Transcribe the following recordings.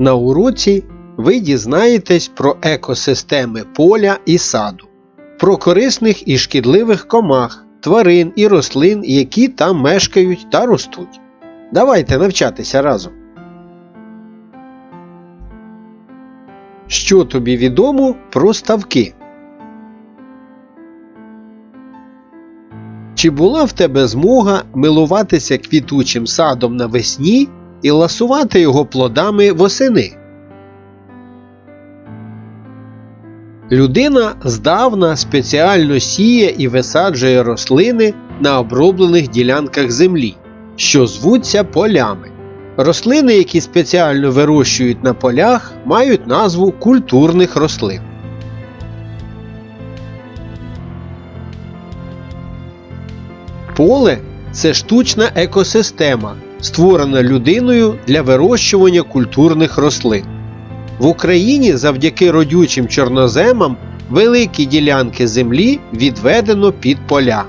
На уроці ви дізнаєтесь про екосистеми поля і саду, про корисних і шкідливих комах, тварин і рослин, які там мешкають та ростуть. Давайте навчатися разом. Що тобі відомо про ставки? Чи була в тебе змога милуватися квітучим садом навесні і ласувати його плодами восени? Людина здавна спеціально сіє і висаджує рослини на оброблених ділянках землі, що звуться полями. Рослини, які спеціально вирощують на полях, мають назву культурних рослин. Поле це штучна екосистема, створена людиною для вирощування культурних рослин. В Україні завдяки родючим чорноземам великі ділянки землі відведено під поля.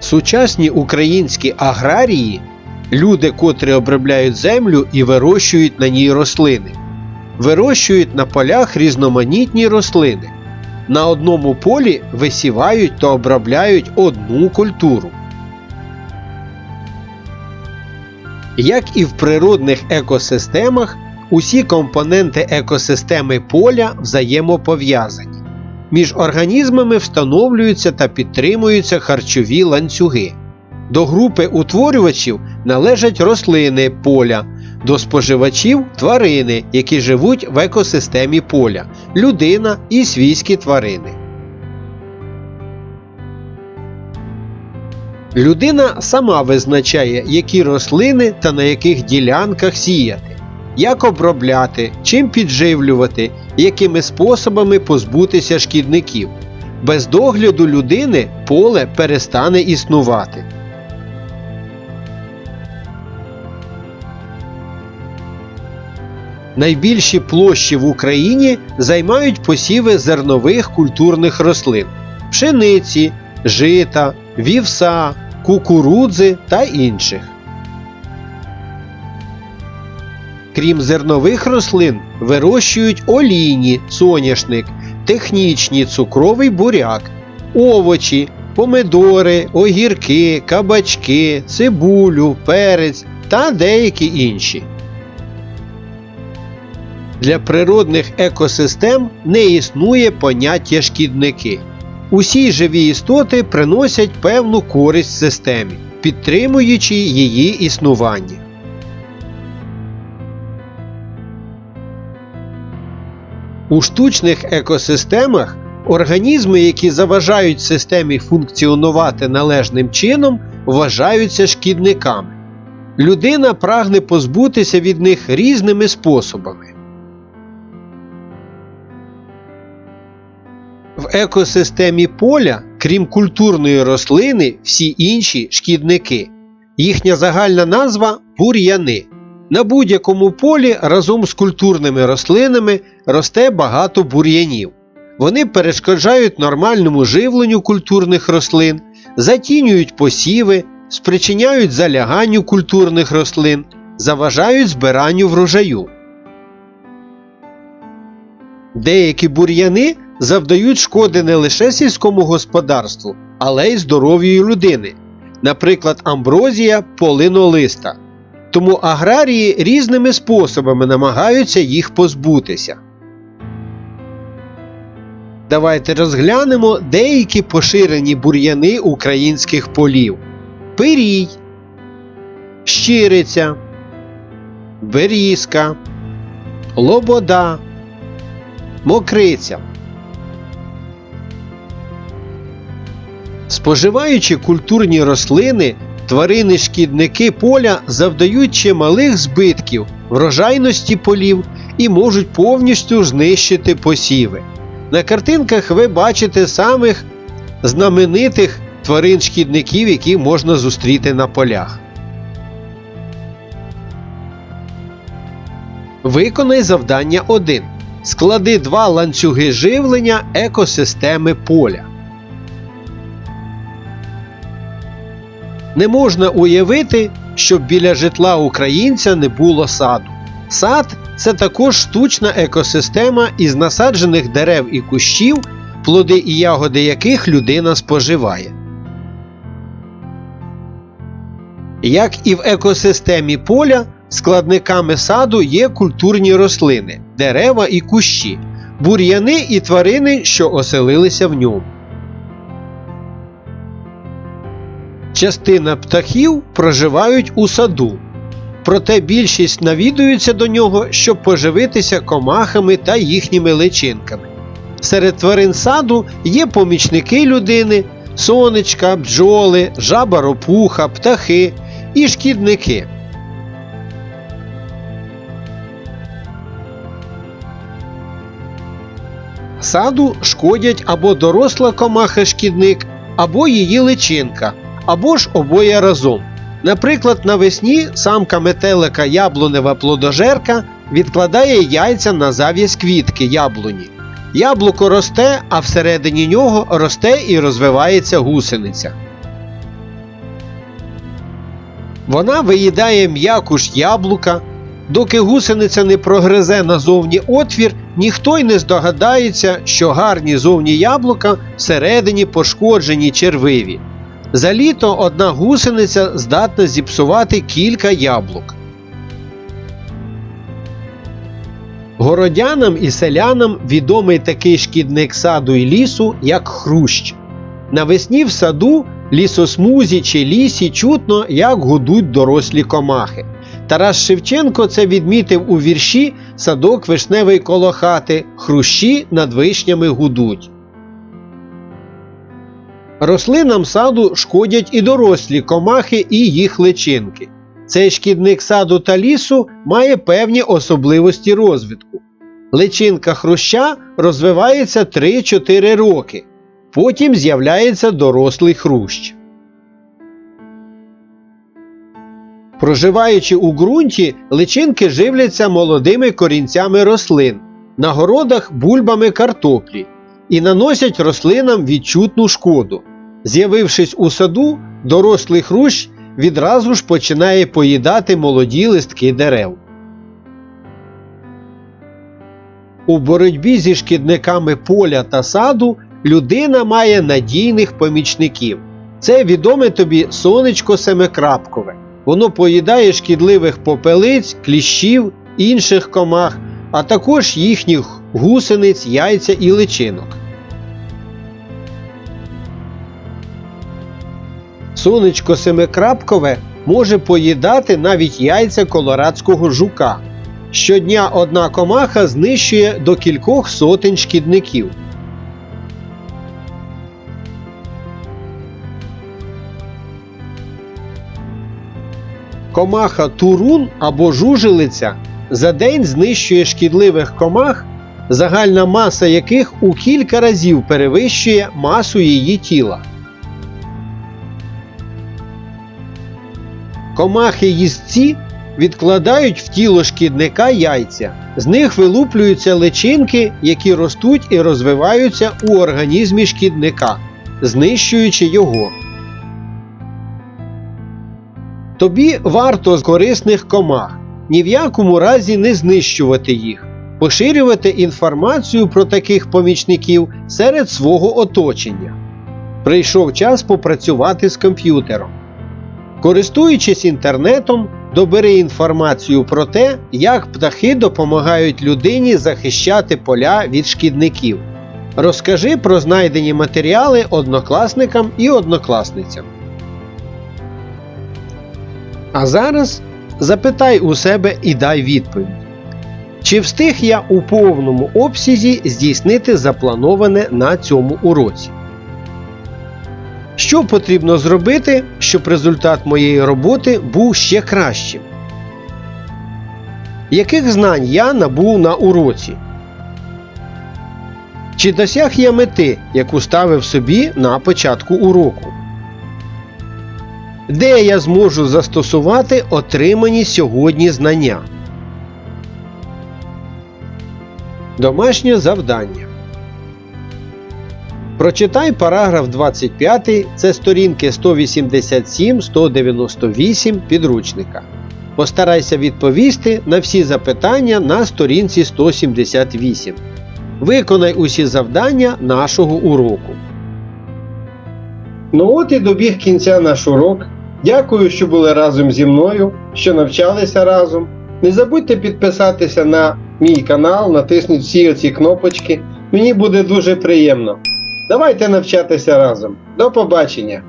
Сучасні українські аграрії люди, котрі обробляють землю і вирощують на ній рослини. Вирощують на полях різноманітні рослини. На одному полі висівають та обробляють одну культуру. Як і в природних екосистемах, усі компоненти екосистеми поля взаємопов'язані. Між організмами встановлюються та підтримуються харчові ланцюги. До групи утворювачів належать рослини поля, до споживачів тварини, які живуть в екосистемі поля, людина і свійські тварини. Людина сама визначає, які рослини та на яких ділянках сіяти, як обробляти, чим підживлювати, якими способами позбутися шкідників. Без догляду людини поле перестане існувати. Найбільші площі в Україні займають посіви зернових культурних рослин пшениці, жита, вівса, кукурудзи та інших. Крім зернових рослин, вирощують олійні соняшник, технічні цукровий буряк, овочі, помидори, огірки, кабачки, цибулю, перець та деякі інші. Для природних екосистем не існує поняття шкідники. Усі живі істоти приносять певну користь системі, підтримуючи її існування. У штучних екосистемах організми, які заважають системі функціонувати належним чином, вважаються шкідниками. Людина прагне позбутися від них різними способами. Екосистемі поля, крім культурної рослини, всі інші шкідники. Їхня загальна назва бур'яни. На будь-якому полі разом з культурними рослинами росте багато бур'янів. Вони перешкоджають нормальному живленню культурних рослин, затінюють посіви, спричиняють заляганню культурних рослин, заважають збиранню врожаю. Деякі бур'яни завдають шкоди не лише сільському господарству, але й здоров'ю людини, наприклад, амброзія полинолиста. Тому аграрії різними способами намагаються їх позбутися. Давайте розглянемо деякі поширені бур'яни українських полів: пирій, щириця, берізка, лобода, мокриця. Споживаючи культурні рослини, тварини-шкідники поля завдають чималих збитків врожайності полів і можуть повністю знищити посіви. На картинках ви бачите самих знаменитих тварин-шкідників, які можна зустріти на полях. Виконай завдання 1. Склади два ланцюги живлення екосистеми поля. Не можна уявити, щоб біля житла українця не було саду. Сад це також штучна екосистема із насаджених дерев і кущів, плоди і ягоди яких людина споживає. Як і в екосистемі поля, складниками саду є культурні рослини, дерева і кущі, бур'яни і тварини, що оселилися в ньому. Частина птахів проживають у саду, проте більшість навідуються до нього, щоб поживитися комахами та їхніми личинками. Серед тварин саду є помічники людини, сонечка, бджоли, жаба ропуха, птахи і шкідники. Саду шкодять або доросла комаха-шкідник, або її личинка, або ж обоє разом. Наприклад, навесні самка метелика яблунева плодожерка відкладає яйця на зав'язь квітки яблуні. Яблуко росте, а всередині нього росте і розвивається гусениця. Вона виїдає м'якуш яблука. Доки гусениця не прогризе назовні отвір, ніхто й не здогадається, що гарні зовні яблука всередині пошкоджені червиві. За літо одна гусениця здатна зіпсувати кілька яблук. Городянам і селянам відомий такий шкідник саду і лісу, як хрущ. Навесні в саду, лісосмузі чи лісі чутно, як гудуть дорослі комахи. Тарас Шевченко це відмітив у вірші Садок вишневий коло хати, хрущі над вишнями гудуть. Рослинам саду шкодять і дорослі комахи і їх личинки. Цей шкідник саду та лісу має певні особливості розвитку. Личинка хруща розвивається 3-4 роки, потім з'являється дорослий хрущ. Проживаючи у ґрунті, личинки живляться молодими корінцями рослин, на городах бульбами картоплі і наносять рослинам відчутну шкоду. З'явившись у саду, дорослий хрущ відразу ж починає поїдати молоді листки дерев. У боротьбі зі шкідниками поля та саду людина має надійних помічників. Це відоме тобі сонечко семикрапкове. Воно поїдає шкідливих попелиць, кліщів, інших комах, а також їхніх гусениць, яйця і личинок. Сонечко семикрапкове може поїдати навіть яйця колорадського жука. Щодня одна комаха знищує до кількох сотень шкідників. Комаха турун або жужелиця за день знищує шкідливих комах, загальна маса яких у кілька разів перевищує масу її тіла. Комахи їстці відкладають в тіло шкідника яйця, з них вилуплюються личинки, які ростуть і розвиваються у організмі шкідника, знищуючи його. Тобі варто з корисних комах ні в якому разі не знищувати їх, поширювати інформацію про таких помічників серед свого оточення. Прийшов час попрацювати з комп'ютером. Користуючись інтернетом, добери інформацію про те, як птахи допомагають людині захищати поля від шкідників. Розкажи про знайдені матеріали однокласникам і однокласницям. А зараз запитай у себе і дай відповідь. Чи встиг я у повному обсязі здійснити заплановане на цьому уроці? Що потрібно зробити, щоб результат моєї роботи був ще кращим? Яких знань я набув на уроці? Чи досяг я мети, яку ставив собі на початку уроку? Де я зможу застосувати отримані сьогодні знання? Домашнє завдання. Прочитай параграф 25, це сторінки 187-198 підручника. Постарайся відповісти на всі запитання на сторінці 178. Виконай усі завдання нашого уроку. Ну от і добіг кінця наш урок. Дякую, що були разом зі мною, що навчалися разом. Не забудьте підписатися на мій канал, натисніть всі оці кнопочки. Мені буде дуже приємно. Давайте навчатися разом. До побачення!